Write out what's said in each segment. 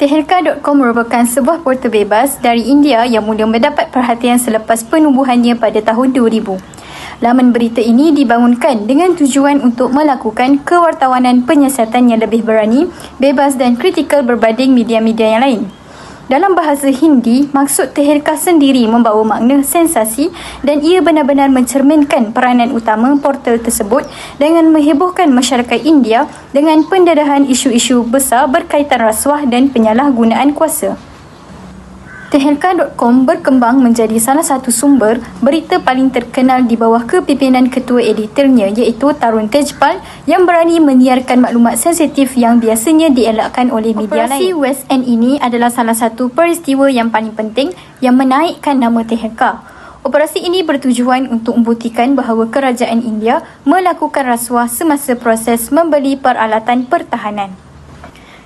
Tehelka.com merupakan sebuah portal bebas dari India yang mula mendapat perhatian selepas penubuhannya pada tahun 2000. Laman berita ini dibangunkan dengan tujuan untuk melakukan kewartawanan penyiasatan yang lebih berani, bebas dan kritikal berbanding media-media yang lain. Dalam bahasa Hindi, maksud Tehelka sendiri membawa makna sensasi dan ia benar-benar mencerminkan peranan utama portal tersebut dengan menghebohkan masyarakat India dengan pendedahan isu-isu besar berkaitan rasuah dan penyalahgunaan kuasa. Tehelka.com berkembang menjadi salah satu sumber berita paling terkenal di bawah kepimpinan ketua editornya iaitu Tarun Tejpal yang berani menyiarkan maklumat sensitif yang biasanya dielakkan oleh media Operasi lain. Operasi West End ini adalah salah satu peristiwa yang paling penting yang menaikkan nama Tehelka. Operasi ini bertujuan untuk membuktikan bahawa kerajaan India melakukan rasuah semasa proses membeli peralatan pertahanan.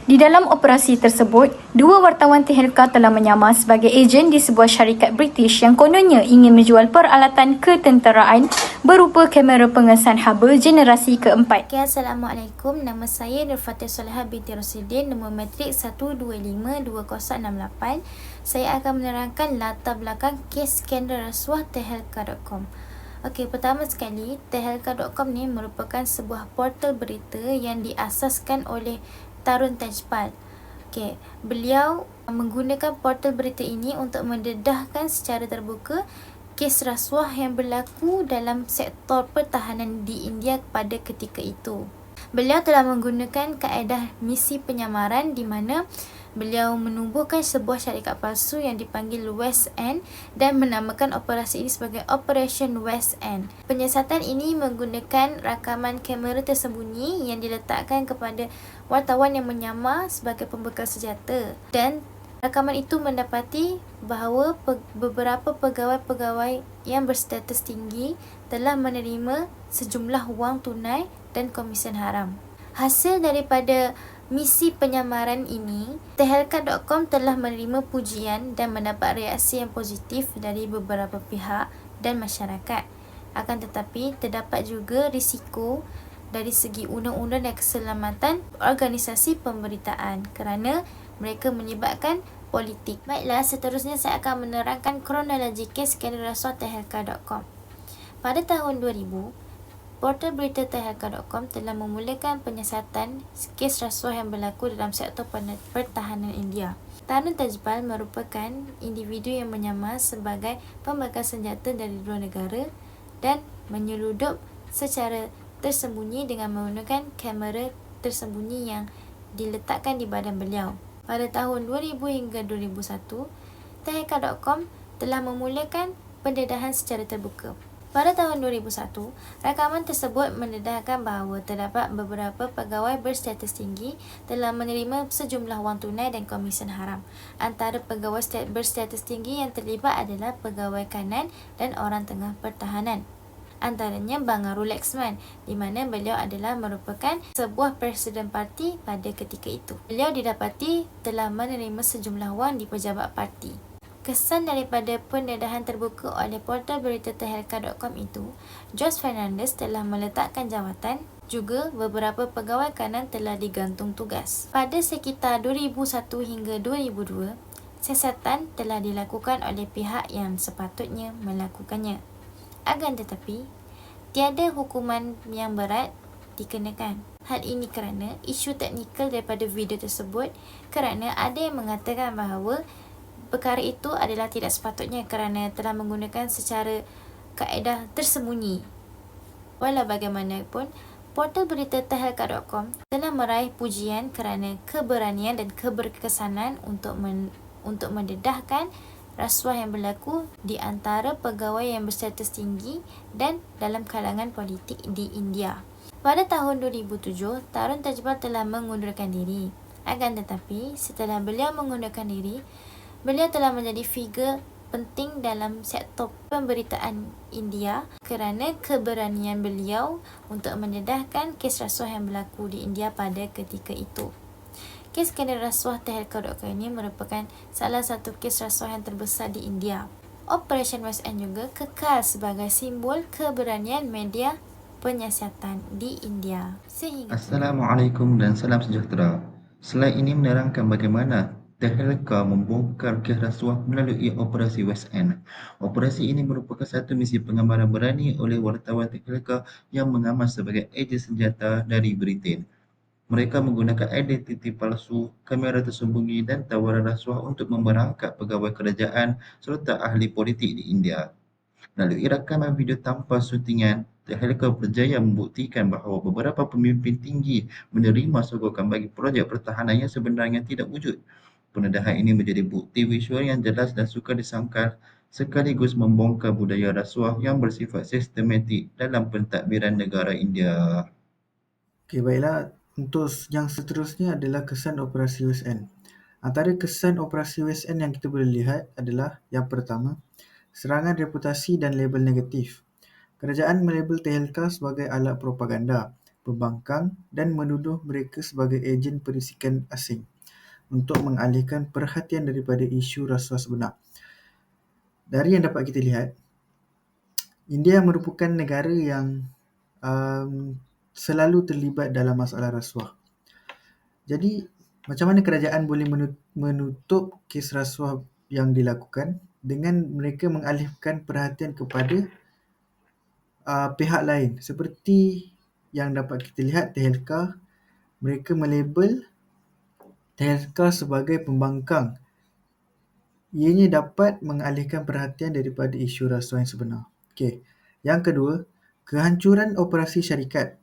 Di dalam operasi tersebut, dua wartawan Tehelka telah menyamar sebagai ejen di sebuah syarikat British yang kononnya ingin menjual peralatan ketenteraan berupa kamera pengesan haba generasi keempat. Okay, Assalamualaikum. Nama saya Nurfatul Soleha binti Rosidin, nombor matrik 1252068. Saya akan menerangkan latar belakang kes skandal rasuah Tehelka.com. Okey, pertama sekali, Tehelka.com ni merupakan sebuah portal berita yang diasaskan oleh Tarun Tejpal. Okay. Beliau menggunakan portal berita ini untuk mendedahkan secara terbuka kes rasuah yang berlaku dalam sektor pertahanan di India pada ketika itu. Beliau telah menggunakan kaedah misi penyamaran di mana beliau menubuhkan sebuah syarikat palsu yang dipanggil West End dan menamakan operasi ini sebagai Operation West End. Penyiasatan ini menggunakan rakaman kamera tersembunyi yang diletakkan kepada wartawan yang menyamar sebagai pembekal senjata dan rakaman itu mendapati bahawa pe- beberapa pegawai-pegawai yang berstatus tinggi telah menerima sejumlah wang tunai dan komisen haram. Hasil daripada misi penyamaran ini, Tehelka.com telah menerima pujian dan mendapat reaksi yang positif dari beberapa pihak dan masyarakat. Akan tetapi, terdapat juga risiko dari segi undang-undang dan keselamatan organisasi pemberitaan kerana mereka menyebabkan politik. Baiklah, seterusnya saya akan menerangkan kronologi kes skandal rasuah Tehelka.com. Pada tahun 2000, Portal berita Tehelka.com telah memulakan penyiasatan kes rasuah yang berlaku dalam sektor pertahanan India. Tarun Tajbal merupakan individu yang menyamar sebagai pembakar senjata dari dua negara dan menyeludup secara tersembunyi dengan menggunakan kamera tersembunyi yang diletakkan di badan beliau. Pada tahun 2000 hingga 2001, Tehelka.com telah memulakan pendedahan secara terbuka. Pada tahun 2001, rakaman tersebut mendedahkan bahawa terdapat beberapa pegawai berstatus tinggi telah menerima sejumlah wang tunai dan komisen haram. Antara pegawai berstatus tinggi yang terlibat adalah pegawai kanan dan orang tengah pertahanan. Antaranya Bangaru Lexman, di mana beliau adalah merupakan sebuah presiden parti pada ketika itu. Beliau didapati telah menerima sejumlah wang di pejabat parti. Kesan daripada pendedahan terbuka oleh portal berita tehelka.com itu, Josh Fernandez telah meletakkan jawatan juga beberapa pegawai kanan telah digantung tugas. Pada sekitar 2001 hingga 2002, siasatan telah dilakukan oleh pihak yang sepatutnya melakukannya. Agan tetapi, tiada hukuman yang berat dikenakan. Hal ini kerana isu teknikal daripada video tersebut kerana ada yang mengatakan bahawa perkara itu adalah tidak sepatutnya kerana telah menggunakan secara kaedah tersembunyi. Walau bagaimanapun, portal berita tehelka.com telah meraih pujian kerana keberanian dan keberkesanan untuk men- untuk mendedahkan rasuah yang berlaku di antara pegawai yang berstatus tinggi dan dalam kalangan politik di India. Pada tahun 2007, Tarun Tajbal telah mengundurkan diri. Akan tetapi, setelah beliau mengundurkan diri, Beliau telah menjadi figure penting dalam sektor pemberitaan India kerana keberanian beliau untuk mendedahkan kes rasuah yang berlaku di India pada ketika itu. Kes skandal rasuah Tehelka.com ini merupakan salah satu kes rasuah yang terbesar di India. Operation West End juga kekal sebagai simbol keberanian media penyiasatan di India. Sehingga Assalamualaikum dan salam sejahtera. Slide ini menerangkan bagaimana Tehelka membongkar kes rasuah melalui Operasi West End. Operasi ini merupakan satu misi pengamaran berani oleh wartawan Tehelka yang mengamal sebagai ejen senjata dari Britain. Mereka menggunakan identiti palsu, kamera tersembunyi dan tawaran rasuah untuk memerangkap pegawai kerajaan serta ahli politik di India. Melalui rakaman video tanpa syutingan, Tehelka berjaya membuktikan bahawa beberapa pemimpin tinggi menerima sogokan bagi projek pertahanan yang sebenarnya tidak wujud. Pendedahan ini menjadi bukti visual yang jelas dan sukar disangkal sekaligus membongkar budaya rasuah yang bersifat sistematik dalam pentadbiran negara India. Okey, baiklah. Untuk yang seterusnya adalah kesan Operasi End. Antara kesan Operasi End yang kita boleh lihat adalah yang pertama, serangan reputasi dan label negatif. Kerajaan melabel Tehelka sebagai alat propaganda, pembangkang dan menuduh mereka sebagai ejen perisikan asing untuk mengalihkan perhatian daripada isu rasuah sebenar. Dari yang dapat kita lihat, India merupakan negara yang um, selalu terlibat dalam masalah rasuah. Jadi, macam mana kerajaan boleh menutup kes rasuah yang dilakukan dengan mereka mengalihkan perhatian kepada uh, pihak lain seperti yang dapat kita lihat Tehelka mereka melabel Tehelka sebagai pembangkang. Ianya dapat mengalihkan perhatian daripada isu rasuah yang sebenar. Okey. Yang kedua, kehancuran operasi syarikat.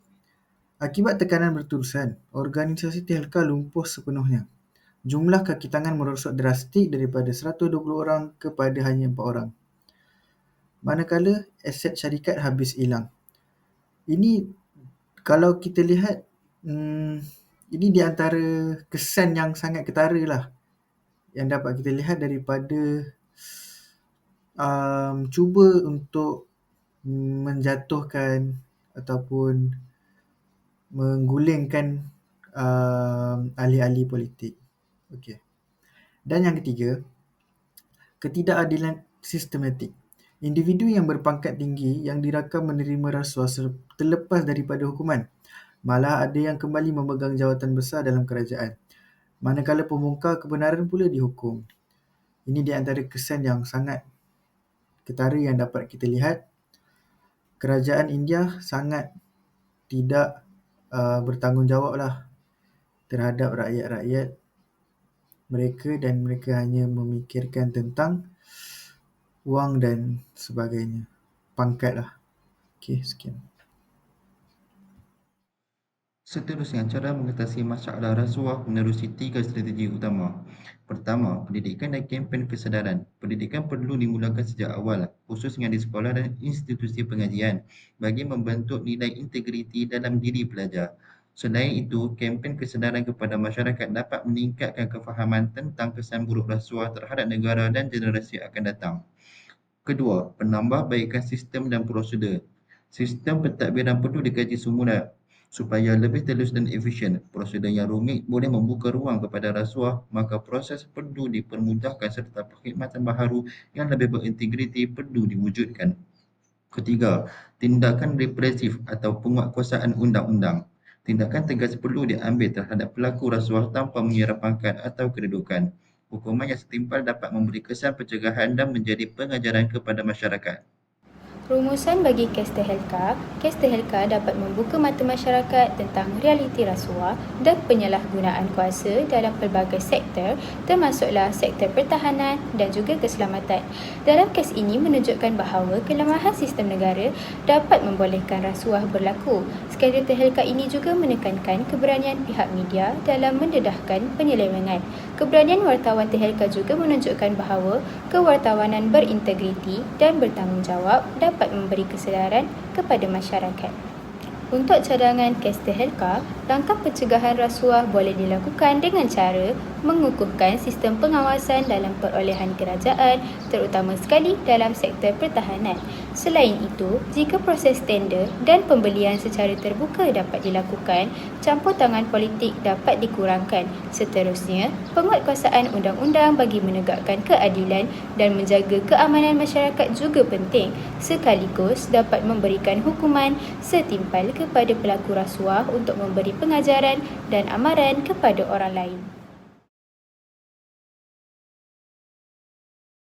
Akibat tekanan berterusan, organisasi Tehelka lumpuh sepenuhnya. Jumlah kaki tangan merosot drastik daripada 120 orang kepada hanya 4 orang. Manakala aset syarikat habis hilang. Ini kalau kita lihat hmm, ini di antara kesan yang sangat ketara lah yang dapat kita lihat daripada um, cuba untuk menjatuhkan ataupun menggulingkan um, ahli-ahli politik. Okey. Dan yang ketiga, ketidakadilan sistematik. Individu yang berpangkat tinggi yang dirakam menerima rasuah terlepas daripada hukuman Malah ada yang kembali memegang jawatan besar dalam kerajaan. Manakala pembongkar kebenaran pula dihukum. Ini di antara kesan yang sangat ketara yang dapat kita lihat. Kerajaan India sangat tidak uh, bertanggungjawab lah terhadap rakyat-rakyat mereka dan mereka hanya memikirkan tentang wang dan sebagainya. Pangkat lah. Okay, sekian. Seterusnya, cara mengatasi masalah rasuah menerusi tiga strategi utama. Pertama, pendidikan dan kempen kesedaran. Pendidikan perlu dimulakan sejak awal, khususnya di sekolah dan institusi pengajian, bagi membentuk nilai integriti dalam diri pelajar. Selain itu, kempen kesedaran kepada masyarakat dapat meningkatkan kefahaman tentang kesan buruk rasuah terhadap negara dan generasi akan datang. Kedua, penambahbaikan sistem dan prosedur. Sistem pentadbiran perlu dikaji semula supaya lebih telus dan efisien. Prosedur yang rumit boleh membuka ruang kepada rasuah, maka proses perlu dipermudahkan serta perkhidmatan baharu yang lebih berintegriti perlu diwujudkan. Ketiga, tindakan represif atau penguatkuasaan undang-undang. Tindakan tegas perlu diambil terhadap pelaku rasuah tanpa mengira pangkat atau kedudukan. Hukuman yang setimpal dapat memberi kesan pencegahan dan menjadi pengajaran kepada masyarakat. Rumusan bagi kes Tehelka, kes Tehelka dapat membuka mata masyarakat tentang realiti rasuah dan penyalahgunaan kuasa dalam pelbagai sektor termasuklah sektor pertahanan dan juga keselamatan. Dalam kes ini menunjukkan bahawa kelemahan sistem negara dapat membolehkan rasuah berlaku. Skandal Tehelka ini juga menekankan keberanian pihak media dalam mendedahkan penyelewengan. Keberanian wartawan Tehelka juga menunjukkan bahawa kewartawanan berintegriti dan bertanggungjawab dapat memberi kesedaran kepada masyarakat. Untuk cadangan kes Tehelka, langkah pencegahan rasuah boleh dilakukan dengan cara mengukuhkan sistem pengawasan dalam perolehan kerajaan terutama sekali dalam sektor pertahanan. Selain itu, jika proses tender dan pembelian secara terbuka dapat dilakukan, campur tangan politik dapat dikurangkan. Seterusnya, penguatkuasaan undang-undang bagi menegakkan keadilan dan menjaga keamanan masyarakat juga penting sekaligus dapat memberikan hukuman setimpal kepada pelaku rasuah untuk memberi pengajaran dan amaran kepada orang lain.